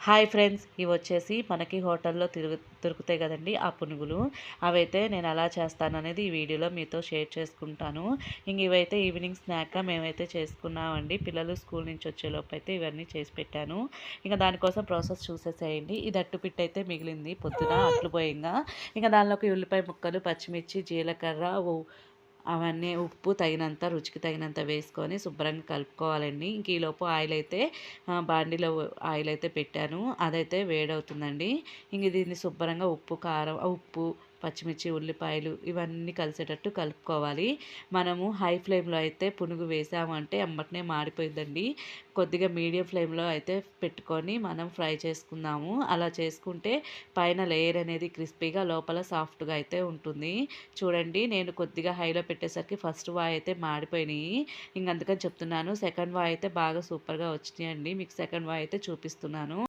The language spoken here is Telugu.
హాయ్ ఫ్రెండ్స్ ఇవి వచ్చేసి మనకి హోటల్లో తిరుగు దొరుకుతాయి కదండి ఆ పునుగులు. అవైతే నేను ఎలా చేస్తాను అనేది ఈ వీడియోలో మీతో షేర్ చేసుకుంటాను. ఇంక ఇవైతే ఈవినింగ్ స్నాక్గా మేమైతే చేసుకున్నామండి. పిల్లలు స్కూల్ నుంచి వచ్చేలోపు అయితే ఇవన్నీ చేసి పెట్టాను. ఇంకా దానికోసం ప్రాసెస్ చూసేసేయండి. ఇది అట్టుపిట్టు అయితే మిగిలింది పొద్దున అట్లు పోయింగా ఇంకా. దానిలోకి ఉల్లిపాయ ముక్కలు పచ్చిమిర్చి జీలకర్ర అవన్నీ ఉప్పు తగినంత రుచికి తగినంత వేసుకొని శుభ్రంగా కలుపుకోవాలండి. ఇంక ఈలోపు ఆయిల్ అయితే బాండిలో ఆయిల్ అయితే పెట్టాను. అదైతే వేడవుతుందండి. ఇంక దీన్ని శుభ్రంగా ఉప్పు కారం ఉప్పు పచ్చిమిర్చి ఉల్లిపాయలు ఇవన్నీ కలిసేటట్టు కలుపుకోవాలి. మనము హై ఫ్లేమ్లో అయితే పునుగు వేసామంటే అమ్మటనే మాడిపోయిందండి కొద్దిగా మీడియం ఫ్లేమ్లో అయితే పెట్టుకొని మనం ఫ్రై చేసుకుందాము. అలా చేసుకుంటే పైన లేయర్ అనేది క్రిస్పీగా లోపల సాఫ్ట్గా అయితే ఉంటుంది. చూడండి నేను కొద్దిగా హైలో పెట్టేసరికి ఫస్ట్ వాయ్ అయితే మాడిపోయినాయి. ఇంకందుకని చెప్తున్నాను సెకండ్ వాయ్ అయితే బాగా సూపర్గా వచ్చినాయండి. మీకు సెకండ్ వాయ్ అయితే చూపిస్తున్నాను.